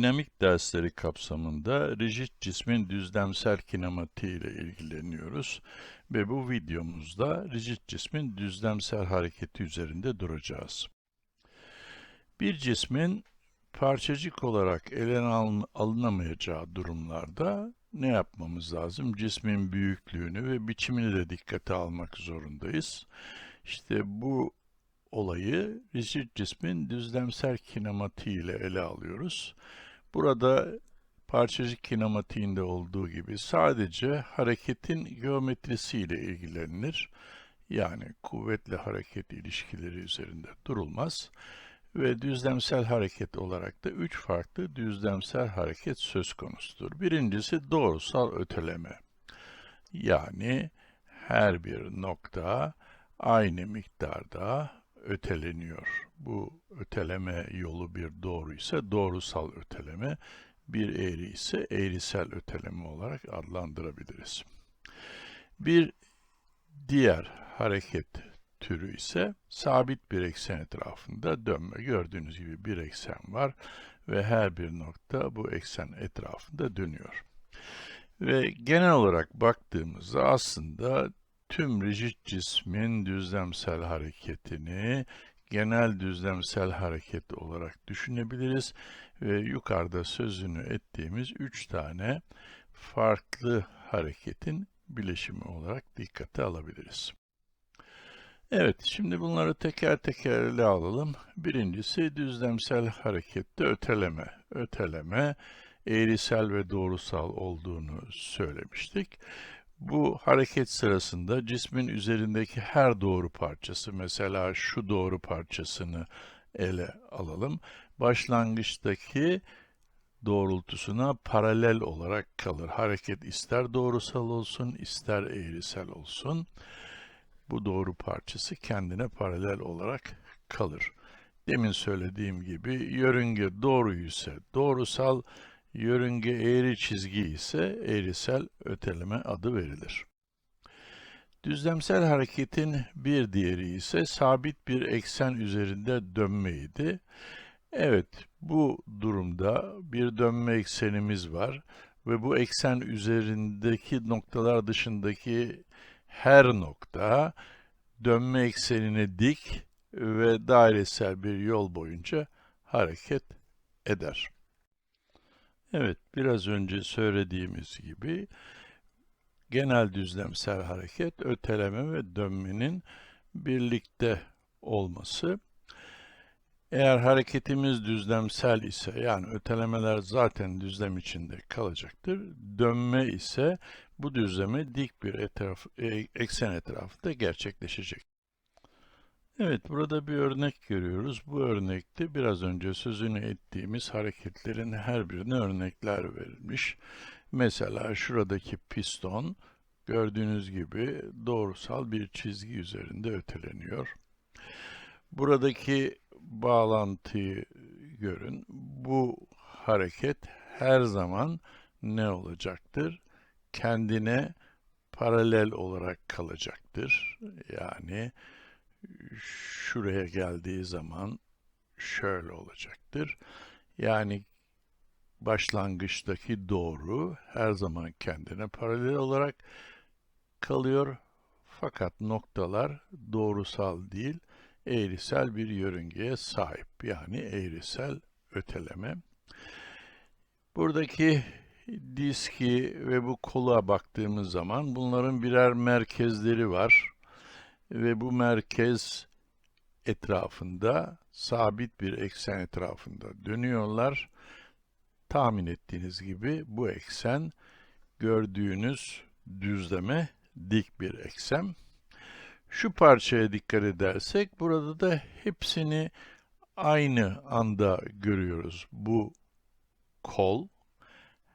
Dinamik dersleri kapsamında rigid cismin düzlemsel kinematiği ile ilgileniyoruz ve bu videomuzda rigid cismin düzlemsel hareketi üzerinde duracağız. Bir cismin parçacık olarak ele alın- alınamayacağı durumlarda ne yapmamız lazım? Cismin büyüklüğünü ve biçimini de dikkate almak zorundayız. İşte bu olayı rigid cismin düzlemsel kinematiği ile ele alıyoruz. Burada parçacık kinematiğinde olduğu gibi sadece hareketin geometrisiyle ilgilenilir. Yani kuvvetle hareket ilişkileri üzerinde durulmaz. Ve düzlemsel hareket olarak da üç farklı düzlemsel hareket söz konusudur. Birincisi doğrusal öteleme. Yani her bir nokta aynı miktarda öteleniyor. Bu öteleme yolu bir doğru ise doğrusal öteleme, bir eğri ise eğrisel öteleme olarak adlandırabiliriz. Bir diğer hareket türü ise sabit bir eksen etrafında dönme. Gördüğünüz gibi bir eksen var ve her bir nokta bu eksen etrafında dönüyor. Ve genel olarak baktığımızda aslında tüm rigid cismin düzlemsel hareketini genel düzlemsel hareket olarak düşünebiliriz ve yukarıda sözünü ettiğimiz üç tane farklı hareketin bileşimi olarak dikkate alabiliriz. Evet, şimdi bunları teker teker ele alalım. Birincisi düzlemsel harekette öteleme. Öteleme, eğrisel ve doğrusal olduğunu söylemiştik. Bu hareket sırasında cismin üzerindeki her doğru parçası, mesela şu doğru parçasını ele alalım. Başlangıçtaki doğrultusuna paralel olarak kalır. Hareket ister doğrusal olsun, ister eğrisel olsun. Bu doğru parçası kendine paralel olarak kalır. Demin söylediğim gibi yörünge doğru ise doğrusal, yörünge eğri çizgi ise eğrisel öteleme adı verilir. Düzlemsel hareketin bir diğeri ise sabit bir eksen üzerinde dönmeydi. Evet, bu durumda bir dönme eksenimiz var ve bu eksen üzerindeki noktalar dışındaki her nokta dönme eksenine dik ve dairesel bir yol boyunca hareket eder. Evet, biraz önce söylediğimiz gibi genel düzlemsel hareket, öteleme ve dönmenin birlikte olması. Eğer hareketimiz düzlemsel ise, yani ötelemeler zaten düzlem içinde kalacaktır. Dönme ise bu düzleme dik bir etraf, e, eksen etrafında gerçekleşecek. Evet, burada bir örnek görüyoruz. Bu örnekte biraz önce sözünü ettiğimiz hareketlerin her birine örnekler verilmiş. Mesela şuradaki piston, gördüğünüz gibi doğrusal bir çizgi üzerinde öteleniyor. Buradaki bağlantıyı görün. Bu hareket her zaman ne olacaktır? Kendine paralel olarak kalacaktır. Yani şuraya geldiği zaman şöyle olacaktır. Yani başlangıçtaki doğru her zaman kendine paralel olarak kalıyor. Fakat noktalar doğrusal değil, eğrisel bir yörüngeye sahip. Yani eğrisel öteleme. Buradaki diski ve bu kola baktığımız zaman bunların birer merkezleri var. Ve bu merkez etrafında sabit bir eksen etrafında dönüyorlar. Tahmin ettiğiniz gibi bu eksen gördüğünüz düzleme dik bir eksen. Şu parçaya dikkat edersek burada da hepsini aynı anda görüyoruz. Bu kol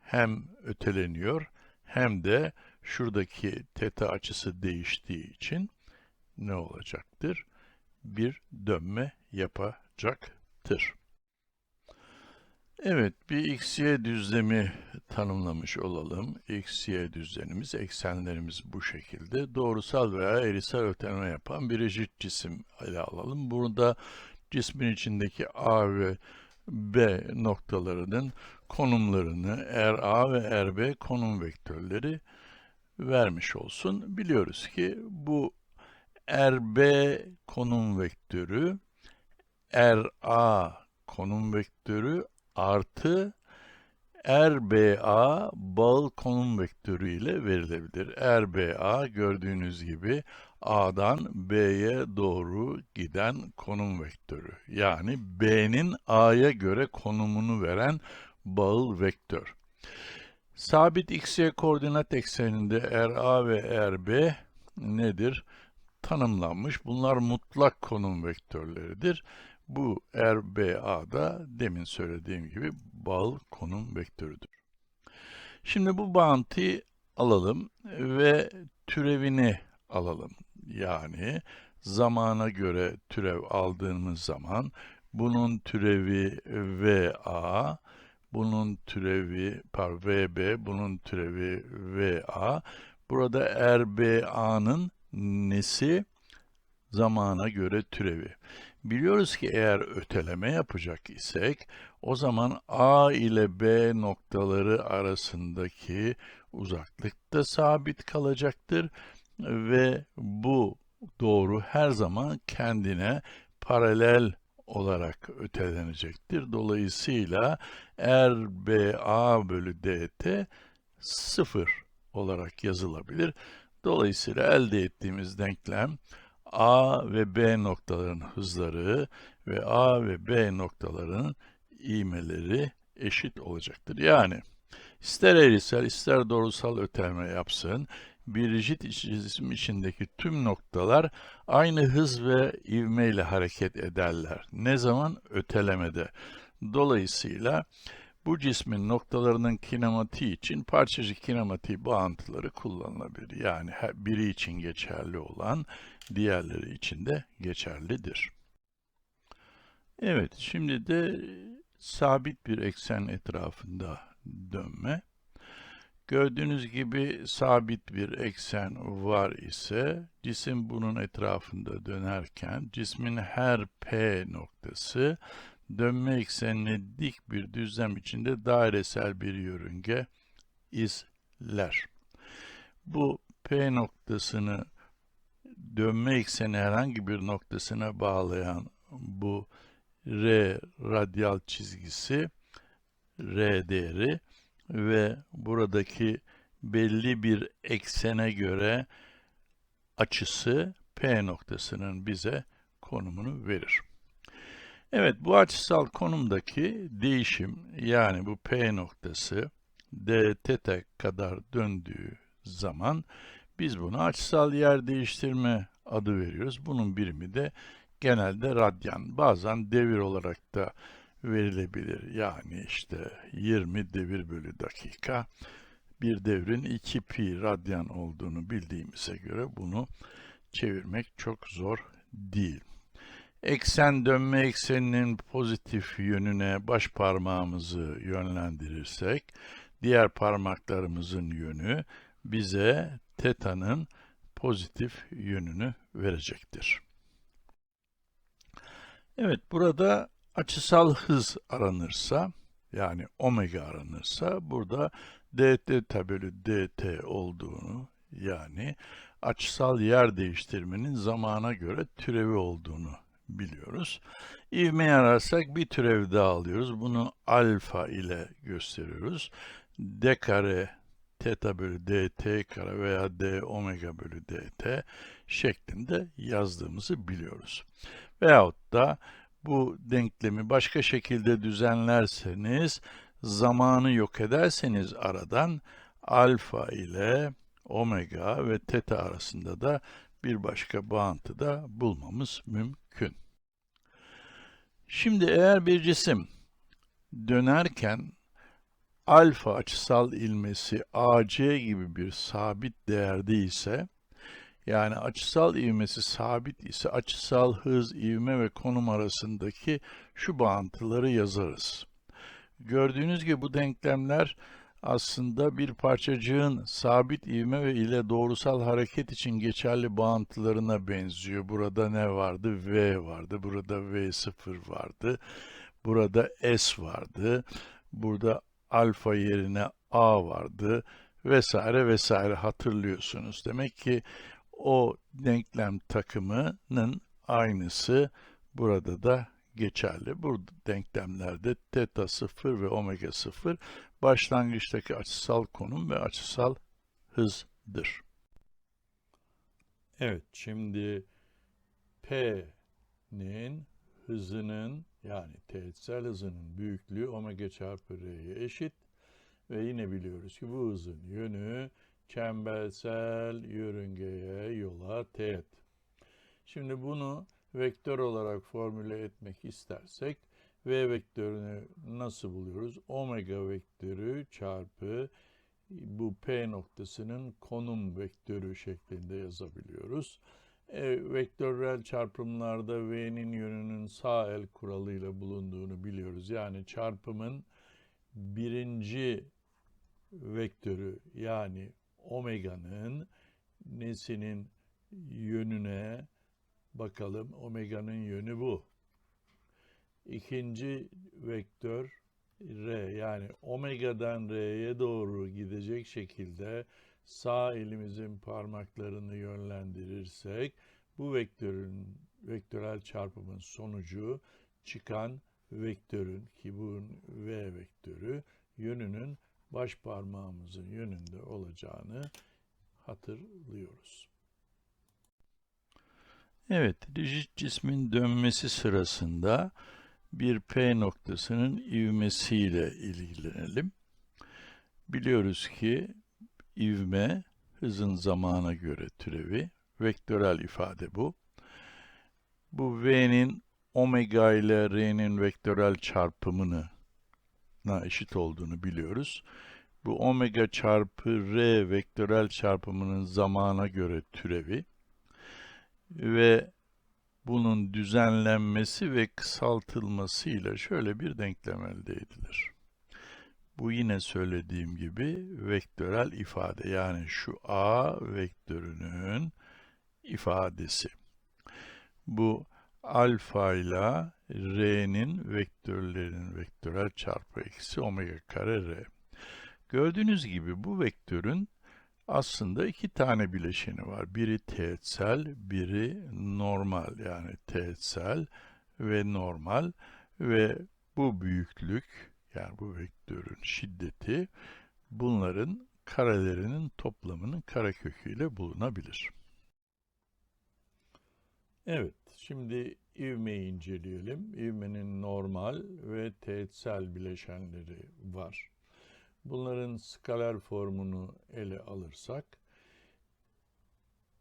hem öteleniyor hem de şuradaki teta açısı değiştiği için ne olacaktır? Bir dönme yapacaktır. Evet, bir x-y düzlemi tanımlamış olalım. x-y düzlemimiz, eksenlerimiz bu şekilde. Doğrusal veya eğrisel öteleme yapan bir rigid cisim ele alalım. Burada cismin içindeki A ve B noktalarının konumlarını RA ve RB konum vektörleri vermiş olsun. Biliyoruz ki bu RB konum vektörü RA konum vektörü artı RBA bağıl konum vektörü ile verilebilir. RBA gördüğünüz gibi A'dan B'ye doğru giden konum vektörü. Yani B'nin A'ya göre konumunu veren bağıl vektör. Sabit x-y koordinat ekseninde RA ve RB nedir? Tanımlanmış. Bunlar mutlak konum vektörleridir. Bu RBA da demin söylediğim gibi bağıl konum vektörüdür. Şimdi bu bağıntıyı alalım ve türevini alalım. Yani zamana göre türev aldığımız zaman bunun türevi VA, bunun türevi par VB, bunun türevi VA. Burada RBA'nın nesi? Zamana göre türevi. Biliyoruz ki eğer öteleme yapacak isek o zaman A ile B noktaları arasındaki uzaklık da sabit kalacaktır ve bu doğru her zaman kendine paralel olarak ötelenecektir. Dolayısıyla RBA bölü DT sıfır olarak yazılabilir. Dolayısıyla elde ettiğimiz denklem A ve B noktalarının hızları ve A ve B noktalarının ivmeleri eşit olacaktır. Yani ister eğrisel ister doğrusal ötelme yapsın, bir rigid cisim içindeki tüm noktalar aynı hız ve ivme ile hareket ederler. Ne zaman? Ötelemede. Dolayısıyla bu cismin noktalarının kinematiği için parçacık kinematiği bağıntıları kullanılabilir. Yani biri için geçerli olan diğerleri için de geçerlidir. Evet, şimdi de sabit bir eksen etrafında dönme. Gördüğünüz gibi sabit bir eksen var ise cisim bunun etrafında dönerken cismin her P noktası dönme eksenine dik bir düzlem içinde dairesel bir yörünge izler. Bu P noktasını dönme ekseni herhangi bir noktasına bağlayan bu R radyal çizgisi R değeri ve buradaki belli bir eksene göre açısı P noktasının bize konumunu verir. Evet, bu açısal konumdaki değişim yani bu P noktası d theta kadar döndüğü zaman biz buna açısal yer değiştirme adı veriyoruz. Bunun birimi de genelde radyan. Bazen devir olarak da verilebilir. Yani işte 20 devir bölü dakika. Bir devrin 2 pi radyan olduğunu bildiğimize göre bunu çevirmek çok zor değil. Eksen dönme ekseninin pozitif yönüne baş parmağımızı yönlendirirsek, diğer parmaklarımızın yönü bize teta'nın pozitif yönünü verecektir. Evet, burada açısal hız aranırsa, yani omega aranırsa, burada d theta bölü dt olduğunu, yani açısal yer değiştirmenin zamana göre türevi olduğunu biliyoruz. İvmeyi ararsak bir türev daha alıyoruz. Bunu alfa ile gösteriyoruz. d kare theta bölü dt kare veya d omega bölü dt şeklinde yazdığımızı biliyoruz. Veyahut da bu denklemi başka şekilde düzenlerseniz, zamanı yok ederseniz aradan alfa ile omega ve teta arasında da bir başka bağıntı da bulmamız mümkün. Şimdi eğer bir cisim dönerken alfa açısal ilmesi AC gibi bir sabit değerde ise yani açısal ivmesi sabit ise açısal hız, ivme ve konum arasındaki şu bağıntıları yazarız. Gördüğünüz gibi bu denklemler aslında bir parçacığın sabit ivme ve ile doğrusal hareket için geçerli bağıntılarına benziyor. Burada ne vardı? V vardı. Burada V0 vardı. Burada S vardı. Burada alfa yerine A vardı vesaire vesaire hatırlıyorsunuz. Demek ki o denklem takımının aynısı burada da geçerli. Bu denklemlerde teta 0 ve omega 0 başlangıçtaki açısal konum ve açısal hızdır. Evet, şimdi P'nin hızının yani teğetsel hızının büyüklüğü omega çarpı R'ye eşit. Ve yine biliyoruz ki bu hızın yönü çembersel yörüngeye yola teğet. Şimdi bunu vektör olarak formüle etmek istersek V vektörünü nasıl buluyoruz? Omega vektörü çarpı bu P noktasının konum vektörü şeklinde yazabiliyoruz. E, vektörel çarpımlarda V'nin yönünün sağ el kuralıyla bulunduğunu biliyoruz. Yani çarpımın birinci vektörü yani omega'nın nesinin yönüne bakalım. Omega'nın yönü bu. İkinci vektör R yani omega'dan R'ye doğru gidecek şekilde sağ elimizin parmaklarını yönlendirirsek bu vektörün vektörel çarpımın sonucu çıkan vektörün ki bu V vektörü yönünün baş parmağımızın yönünde olacağını hatırlıyoruz. Evet, rigid cismin dönmesi sırasında bir P noktasının ivmesiyle ilgilenelim. Biliyoruz ki ivme hızın zamana göre türevi, vektörel ifade bu. Bu V'nin omega ile R'nin vektörel çarpımını eşit olduğunu biliyoruz. Bu omega çarpı R vektörel çarpımının zamana göre türevi ve bunun düzenlenmesi ve kısaltılmasıyla şöyle bir denklem elde edilir. Bu yine söylediğim gibi vektörel ifade yani şu A vektörünün ifadesi. Bu alfa ile R'nin vektörlerinin vektörel çarpı eksi omega kare R. Gördüğünüz gibi bu vektörün aslında iki tane bileşeni var. Biri teğetsel, biri normal yani teğetsel ve normal ve bu büyüklük yani bu vektörün şiddeti bunların karelerinin toplamının kareköküyle bulunabilir. Evet, şimdi ivmeyi inceleyelim. İvmenin normal ve teğetsel bileşenleri var. Bunların skaler formunu ele alırsak,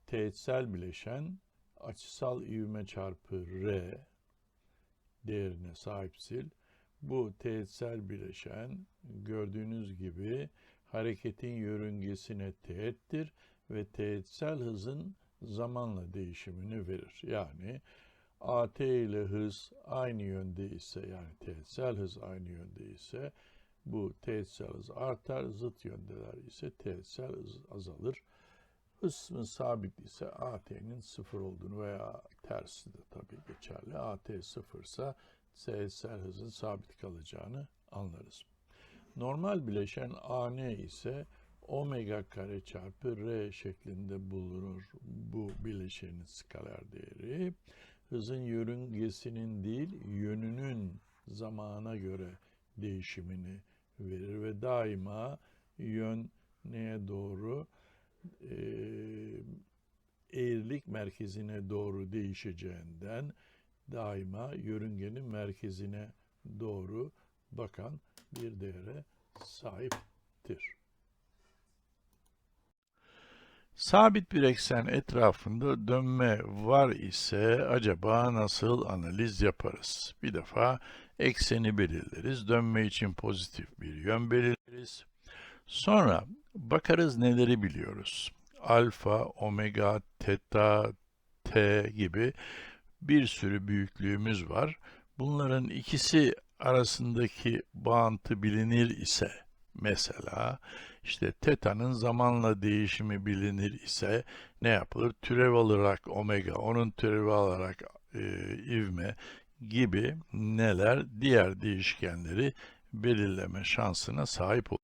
teğetsel bileşen açısal ivme çarpı r değerine sahipsil. Bu teğetsel bileşen gördüğünüz gibi hareketin yörüngesine teğettir ve teğetsel hızın zamanla değişimini verir. Yani AT ile hız aynı yönde ise yani teğetsel hız aynı yönde ise bu teğetsel hız artar, zıt yöndeler ise teğetsel hız azalır. Hız sabit ise AT'nin sıfır olduğunu veya tersi de tabii geçerli. AT sıfırsa teğetsel hızın sabit kalacağını anlarız. Normal bileşen AN ise omega kare çarpı R şeklinde bulunur bu bileşenin skaler değeri. Hızın yörüngesinin değil, yönünün zamana göre değişimini verir ve daima yön neye doğru e, eğrilik merkezine doğru değişeceğinden daima yörüngenin merkezine doğru bakan bir değere sahiptir. Sabit bir eksen etrafında dönme var ise acaba nasıl analiz yaparız? Bir defa ekseni belirleriz. Dönme için pozitif bir yön belirleriz. Sonra bakarız neleri biliyoruz. Alfa, omega, teta, t gibi bir sürü büyüklüğümüz var. Bunların ikisi arasındaki bağıntı bilinir ise mesela işte teta'nın zamanla değişimi bilinir ise ne yapılır? Türev alarak omega, onun türevi alarak e, ivme gibi neler diğer değişkenleri belirleme şansına sahip olur.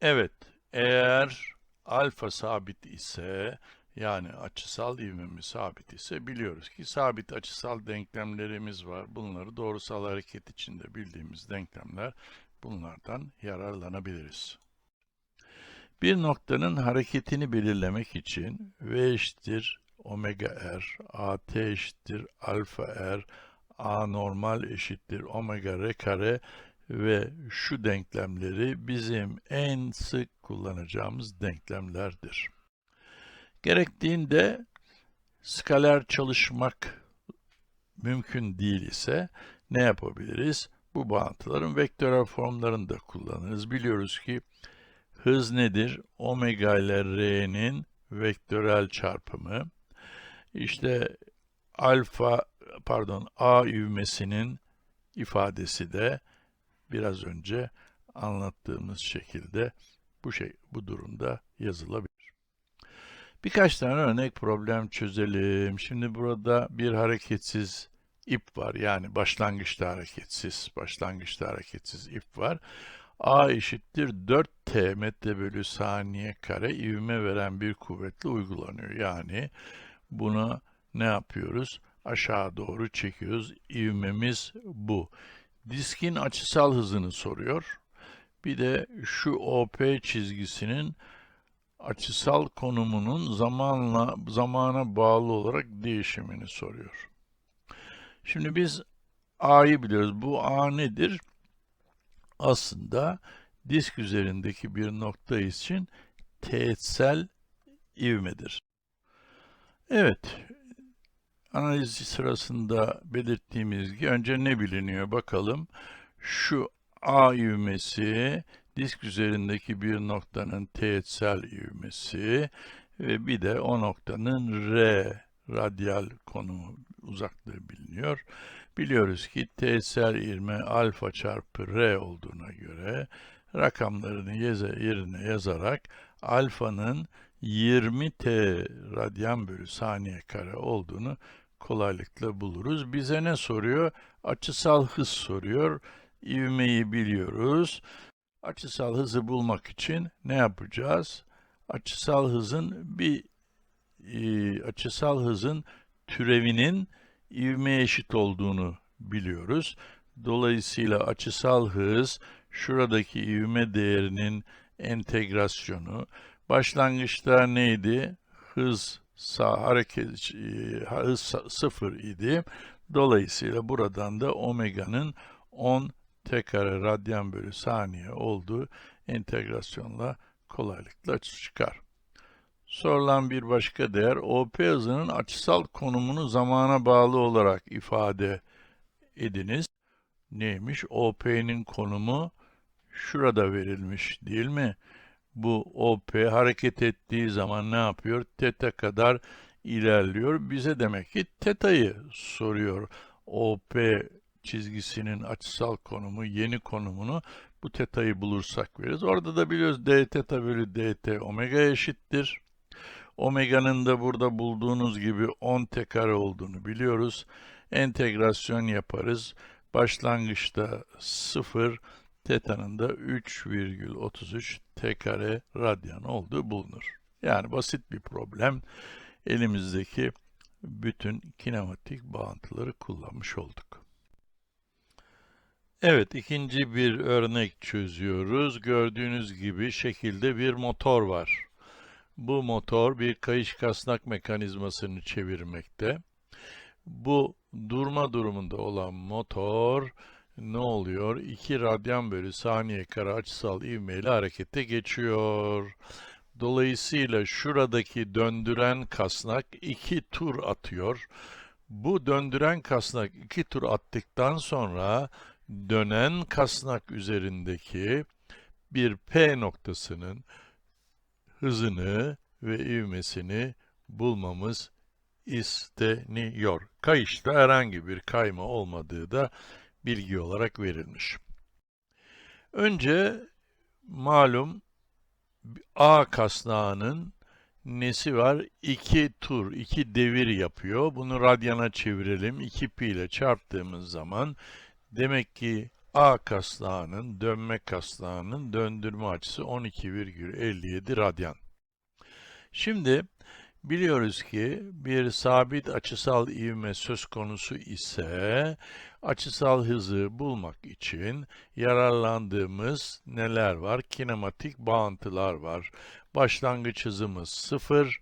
Evet, eğer alfa sabit ise yani açısal ivmemiz sabit ise biliyoruz ki sabit açısal denklemlerimiz var. Bunları doğrusal hareket içinde bildiğimiz denklemler bunlardan yararlanabiliriz. Bir noktanın hareketini belirlemek için V eşittir omega r, at eşittir alfa r, a normal eşittir omega r kare ve şu denklemleri bizim en sık kullanacağımız denklemlerdir. Gerektiğinde skaler çalışmak mümkün değil ise ne yapabiliriz? Bu bağıntıların vektörel formlarını da kullanırız. Biliyoruz ki hız nedir? Omega ile r'nin vektörel çarpımı. İşte alfa pardon a ivmesinin ifadesi de biraz önce anlattığımız şekilde bu şey bu durumda yazılabilir. Birkaç tane örnek problem çözelim. Şimdi burada bir hareketsiz ip var. Yani başlangıçta hareketsiz, başlangıçta hareketsiz ip var. A eşittir 4T metre bölü saniye kare ivme veren bir kuvvetle uygulanıyor. Yani buna ne yapıyoruz? Aşağı doğru çekiyoruz. İvmemiz bu. Diskin açısal hızını soruyor. Bir de şu OP çizgisinin açısal konumunun zamanla zamana bağlı olarak değişimini soruyor. Şimdi biz A'yı biliyoruz. Bu A nedir? Aslında disk üzerindeki bir nokta için teğetsel ivmedir. Evet, analiz sırasında belirttiğimiz gibi önce ne biliniyor bakalım. Şu A ivmesi disk üzerindeki bir noktanın teğetsel ivmesi ve bir de o noktanın R radyal konumu uzaklığı biliniyor. Biliyoruz ki teğetsel ivme alfa çarpı R olduğuna göre rakamlarını yerine yazarak alfanın 20t radyan bölü saniye kare olduğunu kolaylıkla buluruz. Bize ne soruyor? Açısal hız soruyor. İvmeyi biliyoruz. Açısal hızı bulmak için ne yapacağız? Açısal hızın bir e, açısal hızın türevinin ivmeye eşit olduğunu biliyoruz. Dolayısıyla açısal hız şuradaki ivme değerinin entegrasyonu. Başlangıçta neydi? Hız sağ hareket e, hız sıfır idi. Dolayısıyla buradan da omega'nın 10 t kare radyan bölü saniye olduğu entegrasyonla kolaylıkla çıkar. Sorulan bir başka değer, OP hızının açısal konumunu zamana bağlı olarak ifade ediniz. Neymiş? OP'nin konumu şurada verilmiş değil mi? Bu OP hareket ettiği zaman ne yapıyor? Teta kadar ilerliyor. Bize demek ki teta'yı soruyor. OP çizgisinin açısal konumu, yeni konumunu bu teta'yı bulursak veririz. Orada da biliyoruz d teta bölü dt omega eşittir. Omega'nın da burada bulduğunuz gibi 10 t kare olduğunu biliyoruz. Entegrasyon yaparız. Başlangıçta 0, teta'nın da 3,33 t kare radyan olduğu bulunur. Yani basit bir problem. Elimizdeki bütün kinematik bağıntıları kullanmış olduk. Evet, ikinci bir örnek çözüyoruz. Gördüğünüz gibi şekilde bir motor var. Bu motor bir kayış kasnak mekanizmasını çevirmekte. Bu durma durumunda olan motor ne oluyor? 2 radyan bölü saniye kare açısal ivmeyle harekete geçiyor. Dolayısıyla şuradaki döndüren kasnak 2 tur atıyor. Bu döndüren kasnak 2 tur attıktan sonra dönen kasnak üzerindeki bir P noktasının hızını ve ivmesini bulmamız isteniyor. Kayışta herhangi bir kayma olmadığı da bilgi olarak verilmiş. Önce malum A kasnağının nesi var? 2 tur, 2 devir yapıyor. Bunu radyana çevirelim. 2 pi ile çarptığımız zaman demek ki A kasnağının, dönme kasnağının döndürme açısı 12,57 radyan. Şimdi biliyoruz ki bir sabit açısal ivme söz konusu ise açısal hızı bulmak için yararlandığımız neler var? Kinematik bağıntılar var. Başlangıç hızımız 0,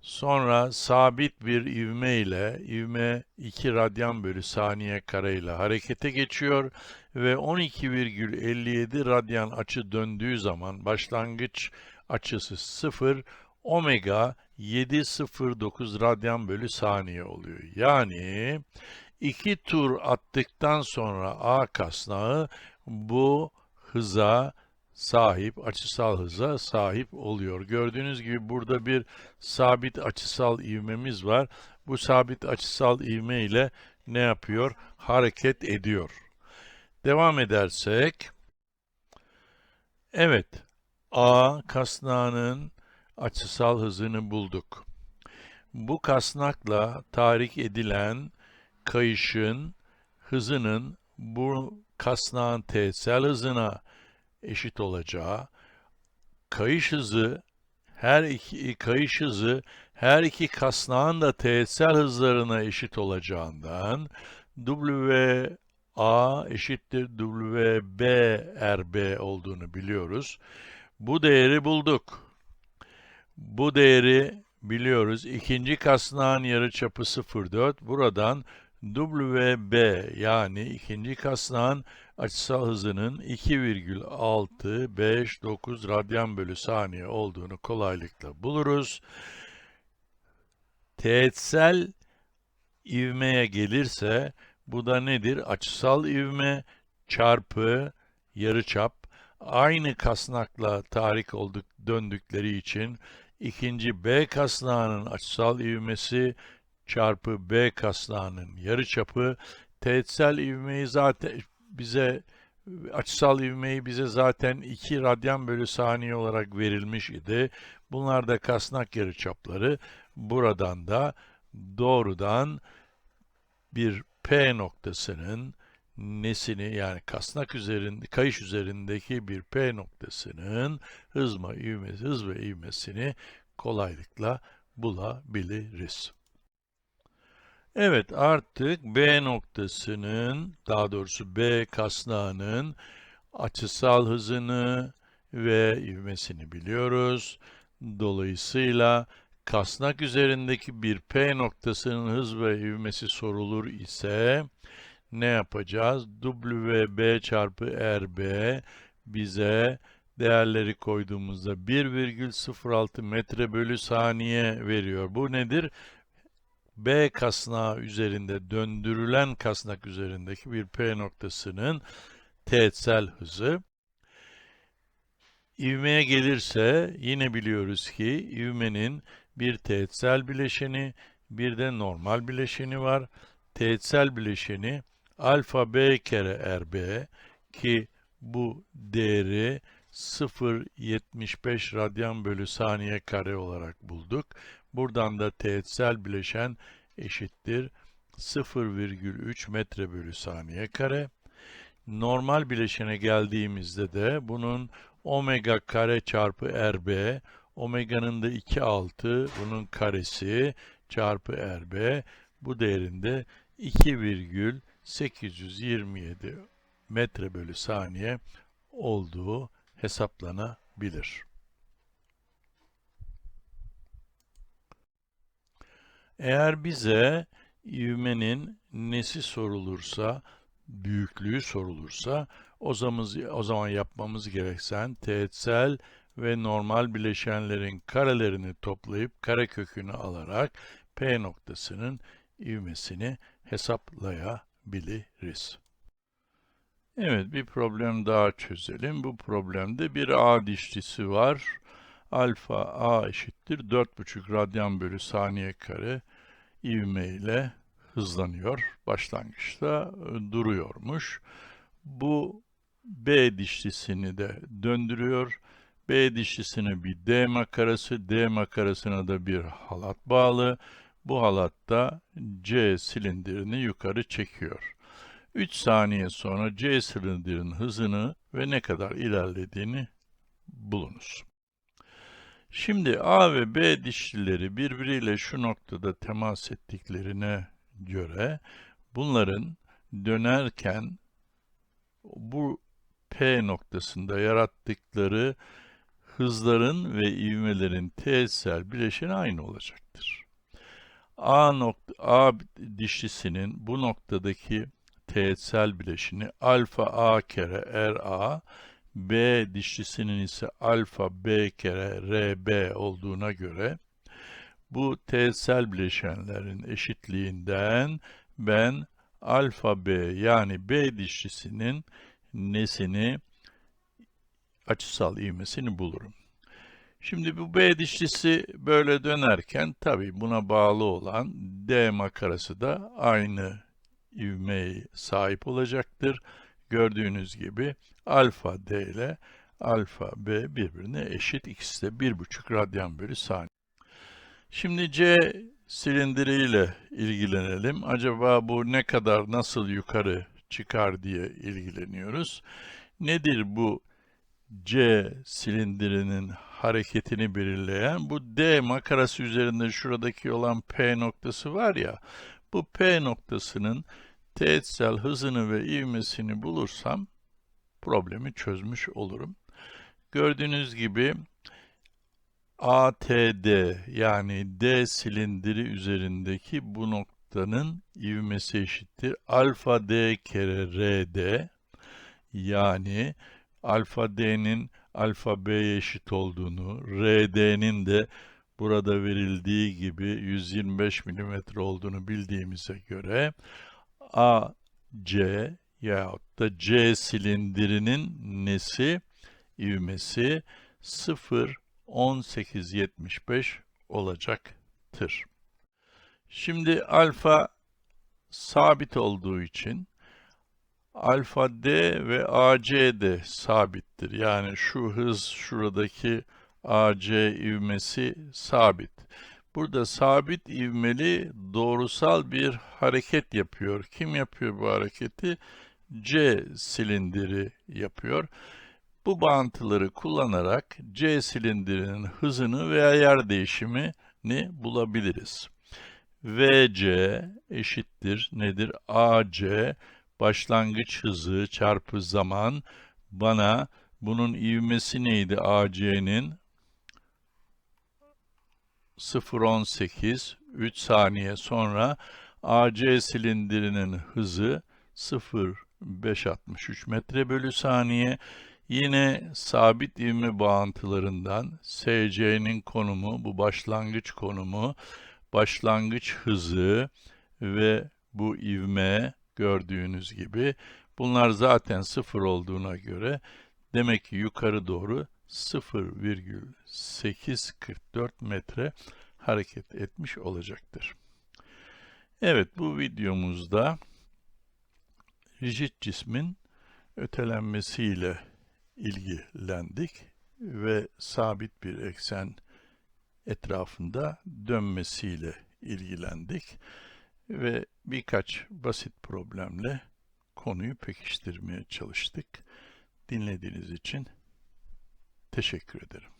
sonra sabit bir ivme ile ivme 2 radyan bölü saniye kare ile harekete geçiyor ve 12,57 radyan açı döndüğü zaman başlangıç açısı 0, omega 709 radyan bölü saniye oluyor. Yani iki tur attıktan sonra A kasnağı bu hıza sahip, açısal hıza sahip oluyor. Gördüğünüz gibi burada bir sabit açısal ivmemiz var. Bu sabit açısal ivme ile ne yapıyor? Hareket ediyor. Devam edersek, evet, A kasnağının açısal hızını bulduk. Bu kasnakla tahrik edilen kayışın hızının bu kasnağın teğetsel hızına eşit olacağı, kayış hızı her iki kayış hızı her iki kasnağın da teğetsel hızlarına eşit olacağından W A eşittir WB RB olduğunu biliyoruz. Bu değeri bulduk. Bu değeri biliyoruz. İkinci kasnağın yarıçapı 0,4. Buradan WB yani ikinci kasnağın açısal hızının 2,659 radyan bölü saniye olduğunu kolaylıkla buluruz. Teğetsel ivmeye gelirse bu da nedir? Açısal ivme çarpı yarıçap aynı kasnakla tahrik olduk döndükleri için ikinci B kasnağının açısal ivmesi çarpı B kasnağının yarıçapı teğetsel ivmeyi zaten bize açısal ivmeyi bize zaten 2 radyan bölü saniye olarak verilmiş idi. Bunlar da kasnak yarıçapları. Buradan da doğrudan bir P noktasının nesini yani kasnak üzerinde kayış üzerindeki bir P noktasının hızma ivmesi, hız ve ivmesini kolaylıkla bulabiliriz. Evet artık B noktasının daha doğrusu B kasnağının açısal hızını ve ivmesini biliyoruz. Dolayısıyla kasnak üzerindeki bir P noktasının hız ve ivmesi sorulur ise ne yapacağız? WB çarpı RB bize değerleri koyduğumuzda 1,06 metre bölü saniye veriyor. Bu nedir? B kasnağı üzerinde döndürülen kasnak üzerindeki bir P noktasının teğetsel hızı. İvmeye gelirse yine biliyoruz ki ivmenin bir teğetsel bileşeni bir de normal bileşeni var. Teğetsel bileşeni alfa b kere rb ki bu değeri 0.75 radyan bölü saniye kare olarak bulduk. Buradan da teğetsel bileşen eşittir 0,3 metre bölü saniye kare. Normal bileşene geldiğimizde de bunun omega kare çarpı rb, omega'nın da 2,6 bunun karesi çarpı rb bu değerinde 2,827 metre bölü saniye olduğu hesaplanabilir. Eğer bize ivmenin nesi sorulursa, büyüklüğü sorulursa, o zaman, o zaman yapmamız gereken teğetsel ve normal bileşenlerin karelerini toplayıp karekökünü alarak P noktasının ivmesini hesaplayabiliriz. Evet, bir problem daha çözelim. Bu problemde bir A dişlisi var. Alfa A eşittir 4,5 radyan bölü saniye kare ivme ile hızlanıyor. Başlangıçta e, duruyormuş. Bu B dişlisini de döndürüyor. B dişlisine bir D makarası, D makarasına da bir halat bağlı. Bu halat da C silindirini yukarı çekiyor. 3 saniye sonra C silindirin hızını ve ne kadar ilerlediğini bulunuz. Şimdi A ve B dişlileri birbiriyle şu noktada temas ettiklerine göre bunların dönerken bu P noktasında yarattıkları hızların ve ivmelerin teğetsel bileşeni aynı olacaktır. A, nokta, A dişlisinin bu noktadaki teğetsel bileşeni alfa A kere RA, B dişlisinin ise alfa B kere RB olduğuna göre bu teğetsel bileşenlerin eşitliğinden ben alfa B yani B dişlisinin nesini açısal ivmesini bulurum. Şimdi bu B dişlisi böyle dönerken tabi buna bağlı olan D makarası da aynı ivmeye sahip olacaktır. Gördüğünüz gibi alfa D ile alfa B birbirine eşit. İkisi de 1,5 radyan bölü saniye. Şimdi C silindiriyle ilgilenelim. Acaba bu ne kadar nasıl yukarı çıkar diye ilgileniyoruz. Nedir bu C silindirinin hareketini belirleyen? Bu D makarası üzerinde şuradaki olan P noktası var ya, bu P noktasının teğetsel hızını ve ivmesini bulursam problemi çözmüş olurum. Gördüğünüz gibi ATD yani D silindiri üzerindeki bu noktanın ivmesi eşittir. Alfa D kere RD yani alfa D'nin alfa B'ye eşit olduğunu, RD'nin de burada verildiği gibi 125 mm olduğunu bildiğimize göre AC yahut da C silindirinin nesi, ivmesi 0,1875 olacaktır. Şimdi alfa sabit olduğu için alfa D ve AC de sabittir. Yani şu hız şuradaki AC ivmesi sabit. Burada sabit ivmeli doğrusal bir hareket yapıyor. Kim yapıyor bu hareketi? C silindiri yapıyor. Bu bağıntıları kullanarak C silindirinin hızını veya yer değişimini bulabiliriz. VC eşittir nedir? AC başlangıç hızı çarpı zaman bana bunun ivmesi neydi AC'nin? 0.18 3 saniye sonra AC silindirinin hızı 0.563 metre bölü saniye. Yine sabit ivme bağıntılarından SC'nin konumu, bu başlangıç konumu, başlangıç hızı ve bu ivme gördüğünüz gibi bunlar zaten sıfır olduğuna göre demek ki yukarı doğru 0,844 metre hareket etmiş olacaktır. Evet bu videomuzda rigid cismin ötelenmesiyle ilgilendik ve sabit bir eksen etrafında dönmesiyle ilgilendik ve birkaç basit problemle konuyu pekiştirmeye çalıştık. Dinlediğiniz için teşekkür ederim.